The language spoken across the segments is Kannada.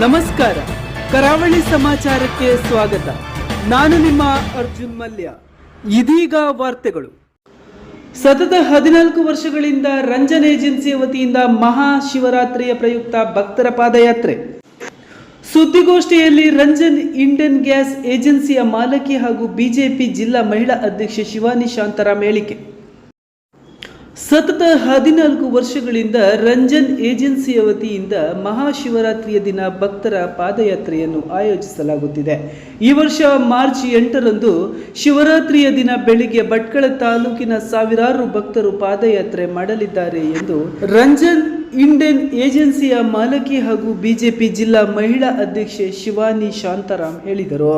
ನಮಸ್ಕಾರ. ಕರಾವಳಿ ಸಮಾಚಾರಕ್ಕೆ ಸ್ವಾಗತ. ನಾನು ನಿಮ್ಮ ಅರ್ಜುನ್ ಮಲ್ಯ. ಇದೀಗ ವಾರ್ತೆಗಳು. ಸತತ ಹದಿನಾಲ್ಕು ವರ್ಷಗಳಿಂದ ರಂಜನ್ ಏಜೆನ್ಸಿಯ ವತಿಯಿಂದ ಮಹಾ ಶಿವರಾತ್ರಿಯ ಪ್ರಯುಕ್ತ ಭಕ್ತರ ಪಾದಯಾತ್ರೆ. ಸುದ್ದಿಗೋಷ್ಠಿಯಲ್ಲಿ ರಂಜನ್ ಇಂಡಿಯನ್ ಗ್ಯಾಸ್ ಏಜೆನ್ಸಿಯ ಮಾಲಕಿ ಹಾಗೂ ಬಿಜೆಪಿ ಜಿಲ್ಲಾ ಮಹಿಳಾ ಅಧ್ಯಕ್ಷೆ ಶಿವಾನಿ ಶಾಂತರಾಮ್ ಹೇಳಿಕೆ. ಸತತ ಹದಿನಾಲ್ಕು ವರ್ಷಗಳಿಂದ ರಂಜನ್ ಏಜೆನ್ಸಿಯ ವತಿಯಿಂದ ಮಹಾಶಿವರಾತ್ರಿಯ ದಿನ ಭಕ್ತರ ಪಾದಯಾತ್ರೆಯನ್ನು ಆಯೋಜಿಸಲಾಗುತ್ತಿದೆ. ಈ ವರ್ಷ ಮಾರ್ಚ್ ಎಂಟರಂದು ಶಿವರಾತ್ರಿಯ ದಿನ ಬೆಳಿಗ್ಗೆ ಭಟ್ಕಳ ತಾಲೂಕಿನ ಸಾವಿರಾರು ಭಕ್ತರು ಪಾದಯಾತ್ರೆ ಮಾಡಲಿದ್ದಾರೆ ಎಂದು ರಂಜನ್ ಇಂಡಿಯನ್ ಏಜೆನ್ಸಿಯ ಮಾಲಕಿ ಹಾಗೂ ಬಿಜೆಪಿ ಜಿಲ್ಲಾ ಮಹಿಳಾ ಅಧ್ಯಕ್ಷೆ ಶಿವಾನಿ ಶಾಂತಾರಾಮ್ ಹೇಳಿದರು.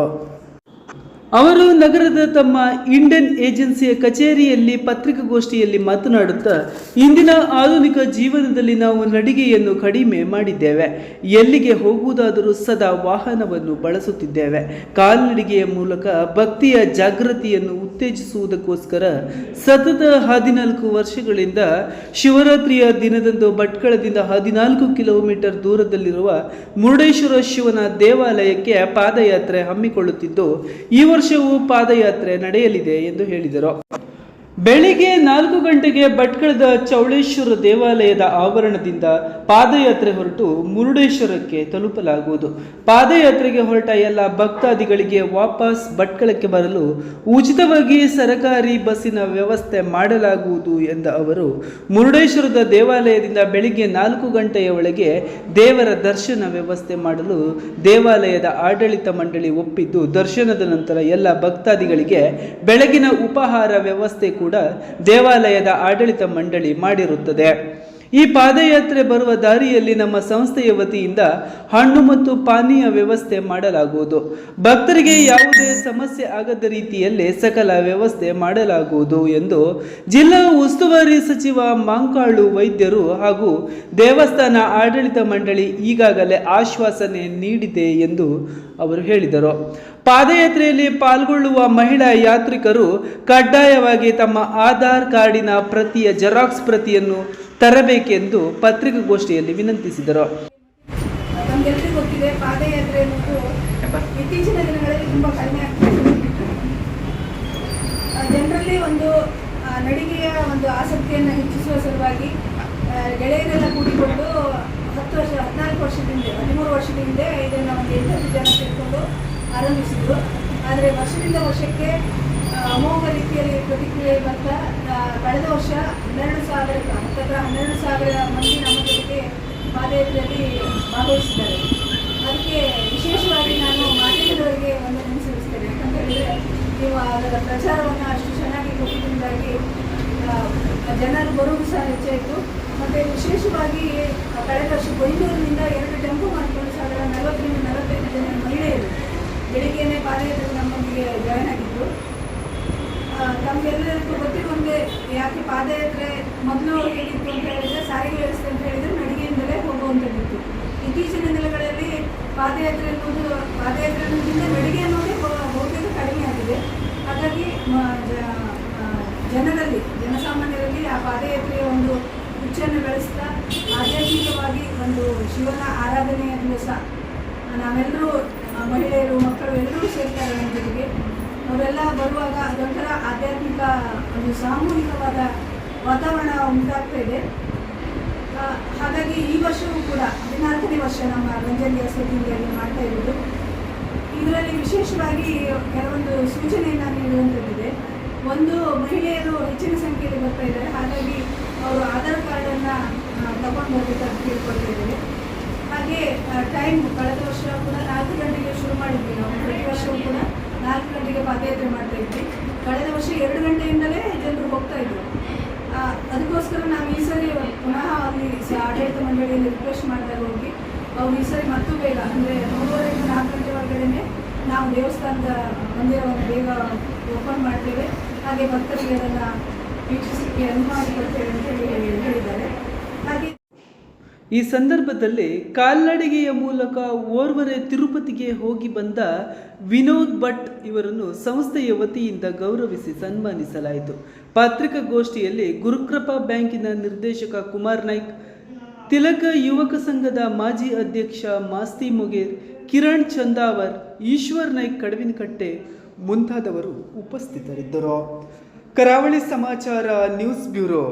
ಅವರು ನಗರದ ತಮ್ಮ ಇಂಡಿಯನ್ ಏಜೆನ್ಸಿಯ ಕಚೇರಿಯಲ್ಲಿ ಪತ್ರಿಕಾಗೋಷ್ಠಿಯಲ್ಲಿ ಮಾತನಾಡುತ್ತಾ, ಇಂದಿನ ಆಧುನಿಕ ಜೀವನದಲ್ಲಿ ನಾವು ನಡಿಗೆಯನ್ನು ಕಡಿಮೆ ಮಾಡಿದ್ದೇವೆ. ಎಲ್ಲಿಗೆ ಹೋಗುವುದಾದರೂ ಸದಾ ವಾಹನವನ್ನು ಬಳಸುತ್ತಿದ್ದೇವೆ. ಕಾಲ್ನಡಿಗೆಯ ಮೂಲಕ ಭಕ್ತಿಯ ಜಾಗೃತಿಯನ್ನು ಉತ್ತೇಜಿಸುವುದಕ್ಕೋಸ್ಕರ ಸತತ ಹದಿನಾಲ್ಕು ವರ್ಷಗಳಿಂದ ಶಿವರಾತ್ರಿಯ ದಿನದಂದು ಭಟ್ಕಳದಿಂದ ಹದಿನಾಲ್ಕು ಕಿಲೋಮೀಟರ್ ದೂರದಲ್ಲಿರುವ ಮುರುಡೇಶ್ವರ ಶಿವನ ದೇವಾಲಯಕ್ಕೆ ಪಾದಯಾತ್ರೆ ಹಮ್ಮಿಕೊಳ್ಳುತ್ತಿದ್ದು, ಈ ವರ್ಷವೂ ಪಾದಯಾತ್ರೆ ನಡೆಯಲಿದೆ ಎಂದು ಹೇಳಿದರು. ಬೆಳಿಗ್ಗೆ ನಾಲ್ಕು ಗಂಟೆಗೆ ಭಟ್ಕಳದ ಚೌಳೇಶ್ವರ ದೇವಾಲಯದ ಆವರಣದಿಂದ ಪಾದಯಾತ್ರೆ ಹೊರಟು ಮುರುಡೇಶ್ವರಕ್ಕೆ ತಲುಪಲಾಗುವುದು. ಪಾದಯಾತ್ರೆಗೆ ಹೊರಟ ಎಲ್ಲ ಭಕ್ತಾದಿಗಳಿಗೆ ವಾಪಸ್ ಭಟ್ಕಳಕ್ಕೆ ಬರಲು ಉಚಿತವಾಗಿ ಸರಕಾರಿ ಬಸ್ಸಿನ ವ್ಯವಸ್ಥೆ ಮಾಡಲಾಗುವುದು ಎಂದ ಅವರು. ಮುರುಡೇಶ್ವರದ ದೇವಾಲಯದಿಂದ ಬೆಳಿಗ್ಗೆ ನಾಲ್ಕು ಗಂಟೆಯ ಒಳಗೆ ದೇವರ ದರ್ಶನ ವ್ಯವಸ್ಥೆ ಮಾಡಲು ದೇವಾಲಯದ ಆಡಳಿತ ಮಂಡಳಿ ಒಪ್ಪಿದ್ದು. ದರ್ಶನದ ನಂತರ ಎಲ್ಲ ಭಕ್ತಾದಿಗಳಿಗೆ ಬೆಳಗಿನ ಉಪಹಾರ ವ್ಯವಸ್ಥೆ ಕೂಡ ದೇವಾಲಯದ ಆಡಳಿತ ಮಂಡಳಿ ಮಾಡಿರುತ್ತದೆ. ಈ ಪಾದಯಾತ್ರೆ ಬರುವ ದಾರಿಯಲ್ಲಿ ನಮ್ಮ ಸಂಸ್ಥೆಯ ವತಿಯಿಂದ ಹಣ್ಣು ಮತ್ತು ಪಾನೀಯ ವ್ಯವಸ್ಥೆ ಮಾಡಲಾಗುವುದು. ಭಕ್ತರಿಗೆ ಯಾವುದೇ ಸಮಸ್ಯೆ ಆಗದ ರೀತಿಯಲ್ಲಿ ಸಕಲ ವ್ಯವಸ್ಥೆ ಮಾಡಲಾಗುವುದು ಎಂದು ಜಿಲ್ಲಾ ಉಸ್ತುವಾರಿ ಸಚಿವ ಮಾಂಕಾಳು ವೈದ್ಯರು ಹಾಗೂ ದೇವಸ್ಥಾನ ಆಡಳಿತ ಮಂಡಳಿ ಈಗಾಗಲೇ ಆಶ್ವಾಸನೆ ನೀಡಿದೆ ಎಂದು ಅವರು ಹೇಳಿದರು. ಪಾದಯಾತ್ರೆಯಲ್ಲಿ ಪಾಲ್ಗೊಳ್ಳುವ ಮಹಿಳಾ ಯಾತ್ರಿಕರು ಕಡ್ಡಾಯವಾಗಿ ತಮ್ಮ ಆಧಾರ್ ಕಾರ್ಡಿನ ಪ್ರತಿಯ ಜೆರಾಕ್ಸ್ ಪ್ರತಿಯನ್ನು ತರಬೇಕೆಂದು ಪತ್ರಿಕಾಗೋಷ್ಠಿಯಲ್ಲಿ ವಿನಂತಿಸಿದರು. ನಮ್ಗೆಲ್ಲರಿಗೂ ಗೊತ್ತಿದೆ ಪಾದಯಾತ್ರೆ ಅನ್ನೋದು ಇತ್ತೀಚಿನ ದಿನಗಳಲ್ಲಿ ತುಂಬಾ ಕಡಿಮೆ ಆಗ್ತಿದೆ ಜನರಲ್ಲಿ ಒಂದು ನಡಿಗೆಯ ಒಂದು ಆಸಕ್ತಿಯನ್ನು ಹೆಚ್ಚಿಸುವ ಸಲುವಾಗಿ ಗೆಳೆಯರೆಲ್ಲ ಕೂಡಿಕೊಂಡು ಹತ್ತು ವರ್ಷ, ಹದಿನಾಲ್ಕು ವರ್ಷದಿಂದ, ಹದಿಮೂರು ವರ್ಷದ ಹಿಂದೆ ಇದನ್ನು ಒಂದು ಎಂಟತ್ತು ಜನ ಸೇರಿಕೊಂಡು ಆರಂಭಿಸಿದ್ರು. ಆದರೆ ವರ್ಷದಿಂದ ವರ್ಷಕ್ಕೆ ಅಮೋಘ ರೀತಿಯಲ್ಲಿ ಪ್ರತಿಕ್ರಿಯೆ ಬರ್ತಾ ಕಳೆದ ವರ್ಷ ಹನ್ನೆರಡು ಸಾವಿರ ಸಾವಿರ ಮಂದಿ ನಮ್ಮ ಜೊತೆಗೆ ಪಾದಯಾತ್ರೆಯಲ್ಲಿ ಭಾಗವಹಿಸಿದ್ದಾರೆ. ಅದಕ್ಕೆ ವಿಶೇಷವಾಗಿ ನಾನು ಮಾಧ್ಯಮದವರಿಗೆ ಒಂದು ನೆನೆಸಿಸ್ತೇನೆ ಯಾಕಂತ ಹೇಳಿದ್ರೆ, ನೀವು ಅದರ ಪ್ರಚಾರವನ್ನು ಅಷ್ಟು ಚೆನ್ನಾಗಿ ಕೊಟ್ಟಿದ್ದರಿಂದಾಗಿ ಜನರು ಬರುವುದು ಸಹ ಹೆಚ್ಚಾಯಿತು. ಮತ್ತು ವಿಶೇಷವಾಗಿ ಕಳೆದ ವರ್ಷ ಬೆಂಗಳೂರಿನಿಂದ ಎರಡು ಟೆಂಪು ಮಾಡಿಕೊಂಡು ಸಾವಿರ ನಲವತ್ತರಿಂದ ನಲವತ್ತೈದು ಜನ ಮಹಿಳೆಯರು ಬೆಳಿಗ್ಗೆಯೇ ಪಾದಯಾತ್ರೆ ನಮ್ಮೊಂದಿಗೆ ಜಾಯ್ನ್ ಆಗಿದ್ದರು ತಮ್ಗೆಲ್ಲರಿಗೂ ಗೊತ್ತಿರುವಂತೆ, ಯಾಕೆ ಪಾದಯಾತ್ರೆ ಮೊದಲು ಹೇಗಿತ್ತು ಅಂತ ಹೇಳಿದ್ರೆ ಸಾರಿಗೆ ವ್ಯವಸ್ಥೆ ಅಂತ ಹೇಳಿದ್ರೆ ನಡಿಗೆಯಿಂದಲೇ ಹೋಗುವಂಥದ್ದಿತ್ತು. ಇತ್ತೀಚಿನ ದಿನಗಳಲ್ಲಿ ಪಾದಯಾತ್ರೆ ಅನ್ನೋದು, ಪಾದಯಾತ್ರೆ ಅನ್ನೋದ್ರಿಂದ ನಡಿಗೆ ಅನ್ನೋದೇ ಹೋಗೋದು ಕಡಿಮೆ ಆಗಿದೆ. ಹಾಗಾಗಿ ಜನರಲ್ಲಿ, ಜನಸಾಮಾನ್ಯರಲ್ಲಿ ಆ ಪಾದಯಾತ್ರೆಯ ಒಂದು ಹುಚ್ಚನ್ನು ಬೆಳೆಸ್ತಾ ಆಧ್ಯಾತ್ಮಿಕವಾಗಿ ಒಂದು ಶಿವನ ಆರಾಧನೆಯ ದಿವಸ ನಾವೆಲ್ಲರೂ ಮಹಿಳೆಯರು, ಮಕ್ಕಳು ಎಲ್ಲರೂ ಸೇರ್ತಾರೆ ಜೊತೆಗೆ. ಅವರೆಲ್ಲ ಬರುವಾಗ ಅದೊಂಥರ ಆಧ್ಯಾತ್ಮಿಕ, ಒಂದು ಸಾಮೂಹಿಕವಾದ ವಾತಾವರಣ ಉಂಟಾಗ್ತಾ ಇದೆ. ಹಾಗಾಗಿ ಈ ವರ್ಷವೂ ಕೂಡ ಹದಿನಾಲ್ಕನೇ ವರ್ಷ ನಮ್ಮ ರಂಜನ್ ವತಿಯಿಂದಾಗಿ ಮಾಡ್ತಾ ಇರೋದು. ಇದರಲ್ಲಿ ವಿಶೇಷವಾಗಿ ಕೆಲವೊಂದು ಸೂಚನೆಯನ್ನು ನೀಡುವಂಥದ್ದಿದೆ. ಒಂದು ಮಹಿಳೆಯರು ಹೆಚ್ಚಿನ ಸಂಖ್ಯೆಯಲ್ಲಿ ಬರ್ತಾ ಇದ್ದಾರೆ. ಹಾಗಾಗಿ ಅವರು ಆಧಾರ್ ಕಾರ್ಡನ್ನು ತಗೊಂಡು ಬರ್ಬೇಕಂತ ಕೇಳ್ಕೊಳ್ತಾ ಇದ್ದಾರೆ. ಹಾಗೆ ಟೈಮ್ ಕಳೆದ ವರ್ಷ ಕೂಡ ನಾಲ್ಕು ಗಂಟೆಗೆ ಶುರು ಮಾಡಿದ್ವಿ ನಾವು. ಪ್ರತಿ ವರ್ಷವೂ ಕೂಡ ನಾಲ್ಕು ಗಂಟೆಗೆ ಪಾದಯಾತ್ರೆ ಮಾಡ್ತಾ ಇದ್ವಿ. ಕಳೆದ ವರ್ಷ ಎರಡು ಗಂಟೆಯಿಂದಲೇ ಜನರು ಹೋಗ್ತಾ ಇದ್ರು. ಅದಕ್ಕೋಸ್ಕರ ನಾವು ಈ ಸರಿ ಪುನಃ ಅಲ್ಲಿ ಆಡಳಿತ ಮಂಡಳಿಯಲ್ಲಿ ರಿಕ್ವೆಸ್ಟ್ ಮಾಡಿದಾಗ ಹೋಗಿ, ಅವ್ರು ಈ ಸರಿ ಮತ್ತು ಬೇಗ, ಅಂದರೆ ಮೂರುವರೆಗೆ ನಾಲ್ಕು ಗಂಟೆ ಒಳಗಡೆ ನಾವು ದೇವಸ್ಥಾನದ ಮಂದಿರವನ್ನು ಬೇಗ ಓಪನ್ ಮಾಡ್ತೇವೆ. ಹಾಗೆ ಭಕ್ತರಿಗೆ ಅದನ್ನು ವೀಕ್ಷಿಸಲಿಕ್ಕೆ ಅನುವು ಅಂತ ಹೇಳಿ ಹೇಳಿದ್ದಾರೆ. ಹಾಗೆ ಈ ಸಂದರ್ಭದಲ್ಲಿ ಕಾಲ್ನಡಿಗೆಯ ಮೂಲಕ ಓರ್ವರೆ ತಿರುಪತಿಗೆ ಹೋಗಿ ಬಂದ ವಿನೋದ್ ಭಟ್ ಇವರನ್ನು ಸಂಸ್ಥೆಯ ವತಿಯಿಂದ ಗೌರವಿಸಿ ಸನ್ಮಾನಿಸಲಾಯಿತು. ಪತ್ರಿಕಾಗೋಷ್ಠಿಯಲ್ಲಿ ಗುರುಕೃಪಾ ಬ್ಯಾಂಕಿನ ನಿರ್ದೇಶಕ ಕುಮಾರ್ ನಾಯ್ಕ್, ತಿಲಕ ಯುವಕ ಸಂಘದ ಮಾಜಿ ಅಧ್ಯಕ್ಷ ಮಾಸ್ತಿ ಮುಗೇರ್, ಕಿರಣ್ ಚಂದಾವರ್, ಈಶ್ವರ್ ನಾಯ್ಕ್ ಕಡವಿನಕಟ್ಟೆ ಮುಂತಾದವರು ಉಪಸ್ಥಿತರಿದ್ದರು. ಕರಾವಳಿ ಸಮಾಚಾರ ನ್ಯೂಸ್ ಬ್ಯೂರೋ.